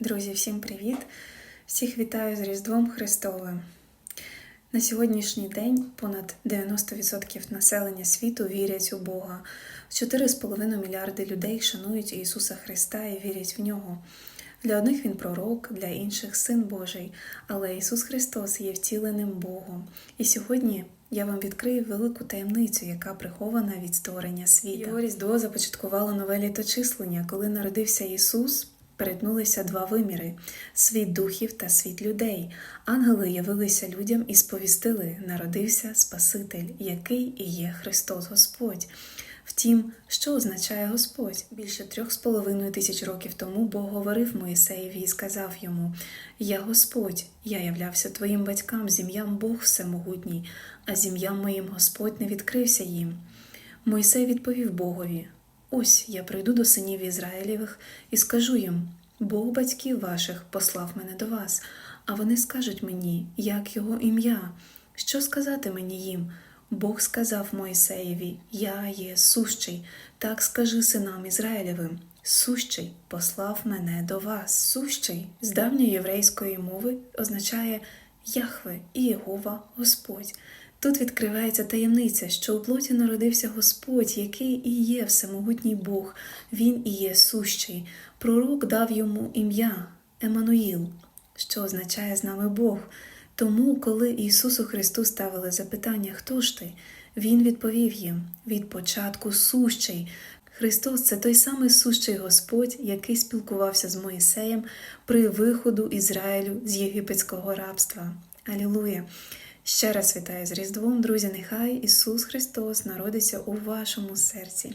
Друзі, всім привіт! Всіх вітаю з Різдвом Христовим. На сьогоднішній день понад 90% населення світу вірять у Бога. 4,5 мільярди людей шанують Ісуса Христа і вірять в нього. Для одних він пророк, для інших син Божий, але Ісус Христос є втіленим Богом. І сьогодні я вам відкрию велику таємницю, яка прихована від створення світу. Його Різдво започаткувало нове літочислення, коли народився Ісус. Перетнулися два виміри світ духів та світ людей. Ангели явилися людям і сповістили: народився Спаситель, який і є Христос Господь. Втім, що означає Господь? Більше трьох з половиною тисяч років тому Бог говорив Моїсеєві і сказав йому: Я Господь, я являвся твоїм батькам, зім'ям Бог Всемогутній, а зім'ям моїм Господь не відкрився їм. Мойсей відповів Богові: Ось я прийду до синів Ізраїлєвих і скажу їм: Бог батьків ваших послав мене до вас, а вони скажуть мені, як його ім'я. Що сказати мені їм? Бог сказав Моїсеєві: Я є сущий, так скажи синам Ізраїлевим. Сущий послав мене до вас. Сущий з давньої єврейської мови означає Яхве і Єгова Господь. Тут відкривається таємниця, що у плоті народився Господь, який і є всемогутній Бог, Він і є сущий. Пророк дав йому ім'я Еммануїл, що означає з нами Бог. Тому, коли Ісусу Христу ставили запитання, хто ж ти, Він відповів їм від початку сущий. Христос це той самий сущий Господь, який спілкувався з Моїсеєм при виходу Ізраїлю з єгипетського рабства. Алілуя! Ще раз вітаю з Різдвом, друзі. Нехай Ісус Христос народиться у вашому серці.